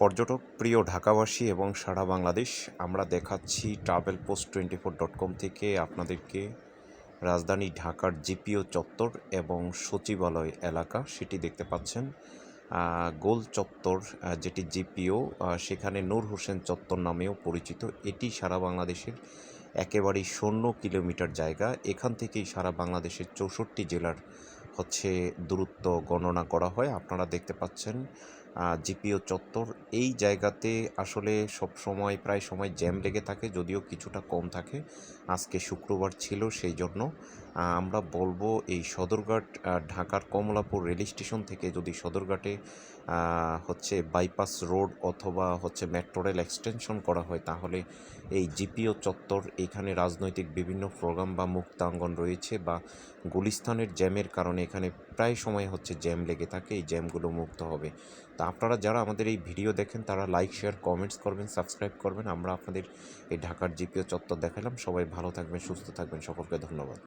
পর্যটক প্রিয় ঢাকাবাসী এবং সারা বাংলাদেশ, আমরা দেখাচ্ছি travel post twenty four dot com থেকে আপনাদেরকে রাজধানী ঢাকার জিপিও চত্বর এবং সচিবালয় এলাকা, সেটি দেখতে পাচ্ছেন। গোল চত্বর যেটি জিপিও সেখানে নূর হোসেন চত্বর নামেও পরিচিত। এটি সারা বাংলাদেশের একেবারেই শূন্য কিলোমিটার জায়গা। এখান থেকেই সারা বাংলাদেশের চৌষট্টি জেলার হচ্ছে দূরত্ব গণনা করা হয়। আপনারা দেখতে পাচ্ছেন জিপিও চত্বর এই জায়গাতে আসলে সব সময় প্রায় সময় জ্যাম লেগে থাকে, যদিও কিছুটা কম থাকে। আজকে শুক্রবার ছিল সেই জন্য। আমরা বলব এই সদরঘাট ঢাকার কমলাপুর রেল স্টেশন থেকে যদি সদরঘাটে হচ্ছে বাইপাস রোড অথবা হচ্ছে মেট্রো রেল এক্সটেনশন করা হয়, তাহলে এই জিপিও চত্বর, এখানে রাজনৈতিক বিভিন্ন প্রোগ্রাম বা মুক্তাঙ্গন রয়েছে বা গুলিস্তানের জ্যামের কারণে এখানে প্রায় সময় হচ্ছে জ্যাম লেগে থাকে, এই জ্যামগুলো মুক্ত হবে। তা আপনারা যারা আমাদের এই ভিডিও দেখেন, তারা লাইক শেয়ার কমেন্টস করবেন সাবস্ক্রাইব করবেন। আমরা আপনাদের এই ঢাকার জিপিও চত্বর দেখালাম। সবাই ভালো থাকবেন, সুস্থ থাকবেন। সকলকে ধন্যবাদ।